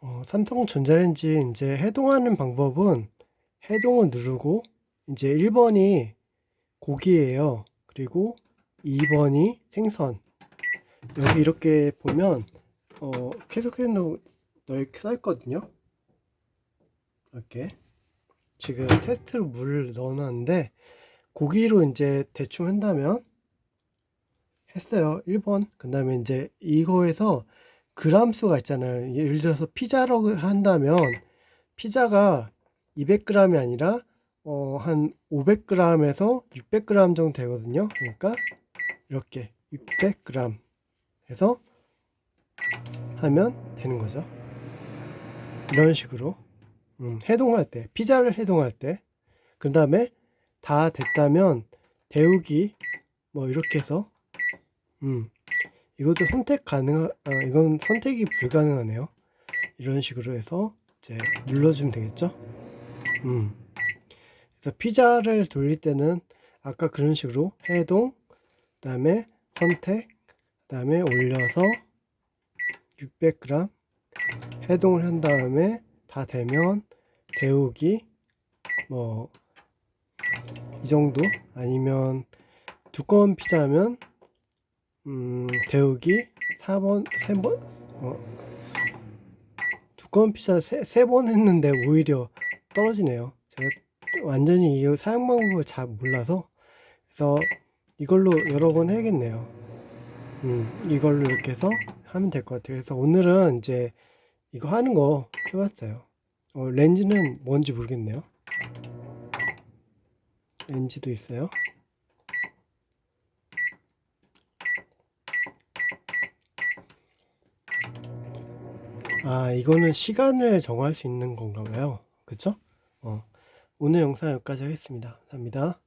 어, 삼성 전자레인지 이제 해동하는 방법은 해동을 누르고 이제 1번이 고기예요. 그리고 2번이 생선. 여기 이렇게 보면 어, 계속해서 넣- 켜 있거든요. 이렇게 지금 테스트로 물을 넣어놨는데 고기로 이제 대충 한다면 했어요. 1번. 그 다음에 이제 이거에서 그람 수가 있잖아요. 예를 들어서 피자로 한다면 피자가 200g이 아니라 어, 한 500g에서 600g 정도 되거든요. 그러니까 이렇게 600g 해서 하면 되는 거죠. 이런 식으로 음, 해동할 때 피자를 해동할 때 그 다음에 다 됐다면 데우기 뭐 이렇게 해서 음, 이것도 선택 가능, 아, 이건 선택이 불가능하네요. 이런 식으로 해서 이제 눌러주면 되겠죠? 음. 그래서 피자를 돌릴 때는 아까 그런 식으로 해동, 그 다음에 선택, 그 다음에 올려서 600g 해동을 한 다음에 다 되면 데우기 뭐 이 정도 아니면 두꺼운 피자면 음, 데우기 4번, 3번, 어, 두꺼운 피자 3번 했는데 오히려 떨어지네요. 제가 완전히 이 사용 방법을 잘 몰라서 그래서 이걸로 여러 번 해야겠네요. 음, 이걸로 이렇게 해서 하면 될 것 같아요. 그래서 오늘은 이제 이거 하는 거 해봤어요. 어, 렌즈는 뭔지 모르겠네요. 렌즈도 있어요. 아, 이거는 시간을 정할 수 있는 건가 봐요. 그쵸? 어, 오늘 영상 여기까지 하겠습니다. 감사합니다.